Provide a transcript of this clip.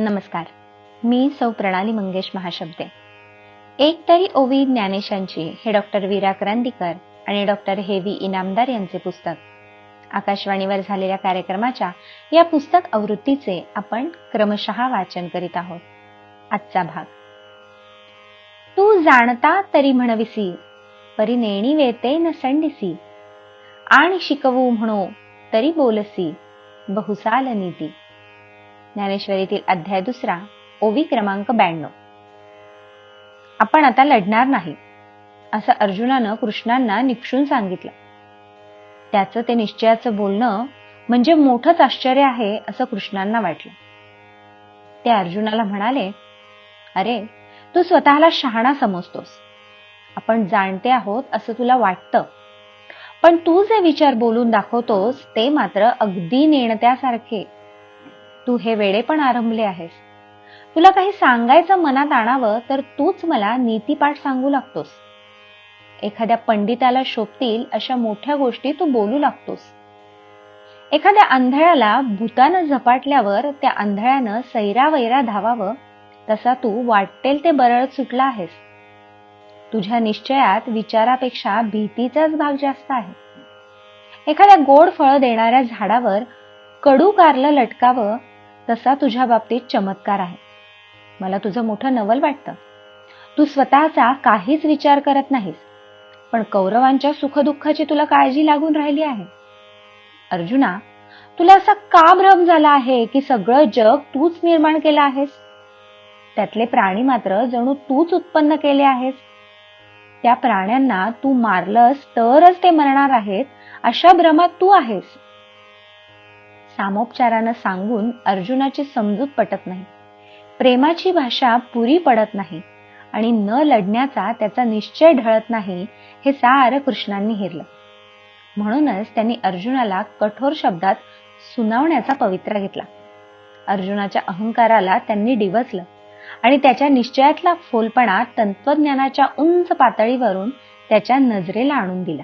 नमस्कार. मी सौ प्रणाली मंगेश महाशब्दे. एक तरी ओवी ज्ञानेशांची हे डॉक्टर वीरा क्रांतीकर आणि डॉक्टर हेवी इनामदार यांचे पुस्तक. आकाशवाणीवर झालेल्या कार्यक्रमाच्या या पुस्तक आवृत्तीचे आपण क्रमशः वाचन करीत आहोत. आजचा भाग. तू जाणता तरी म्हणविसी परी नेणी वेते न संडिसी. आणि शिकवू म्हणो तरी बोलसी बहुसाल नीती. ज्ञानेश्वरीतील अध्याय दुसरा ओवी क्रमांक ब्याण्णव. आपण आता लढणार नाही असं अर्जुनानं कृष्णांना निक्षून सांगितलं. त्याचं ते निश्चयाचं बोलणं म्हणजे मोठंच आश्चर्य आहे असं कृष्णांना वाटलं. ते अर्जुनाला म्हणाले अरे तू स्वतःला शहाणा समजतोस. आपण जाणते आहोत असं तुला वाटतं. पण तू जे विचार बोलून दाखवतोस ते मात्र अगदी नेणत्यासारखे. तू हे वेडे पण आरंभले आहेस. तुला काही सांगायचं मनात आणावं तर तूच मला नीतीपाठ सांगू लागतोस. एखाद्या पंडिताला शोभतील अशा मोठ्या गोष्टी तू बोलू लागतोस. एखाद्या आंधळ्याला भूतानं झपाटल्यावर त्या आंधळ्यानं सैरावैरा धावावं तसा तू वाटेल ते बरळत सुटला आहेस. तुझ्या निश्चयात विचारापेक्षा भीतीचाच भाग जास्त आहे. एखाद्या गोड फळ देणाऱ्या झाडावर कडू कारलं लटकावं तसा तुझ्या बाबतीत चमत्कार आहे. मला तुझं मोठं नवल वाटतं. तू स्वतःचा काहीच विचार करत नाहीस. पण कौरवांच्या सुखदुःखाची तुला काळजी लागून राहिली आहे. अर्जुना तुला असा का भ्रम झाला आहे की सगळं जग तूच निर्माण केलं आहेस? त्यातले प्राणी मात्र जणू तूच उत्पन्न केले आहेस. त्या प्राण्यांना तू मारलंस तरच ते मरणार आहेत अशा भ्रमात तू आहेस. सामोपचारानं सांगून अर्जुनाची समजूत पटत नाही. प्रेमाची भाषा पुरी पडत नाही आणि न लढण्याचा त्याचा निश्चय ढळत नाही हे सारं कृष्णांनी हेरलं. म्हणूनच त्यांनी अर्जुनाला कठोर शब्दात सुनावण्याचा पवित्रा घेतला. अर्जुनाच्या अहंकाराला त्यांनी डिवचलं आणि त्याच्या निश्चयातला फोलपणा तंत्रज्ञानाच्या उंच पातळीवरून त्याच्या नजरेला आणून दिला.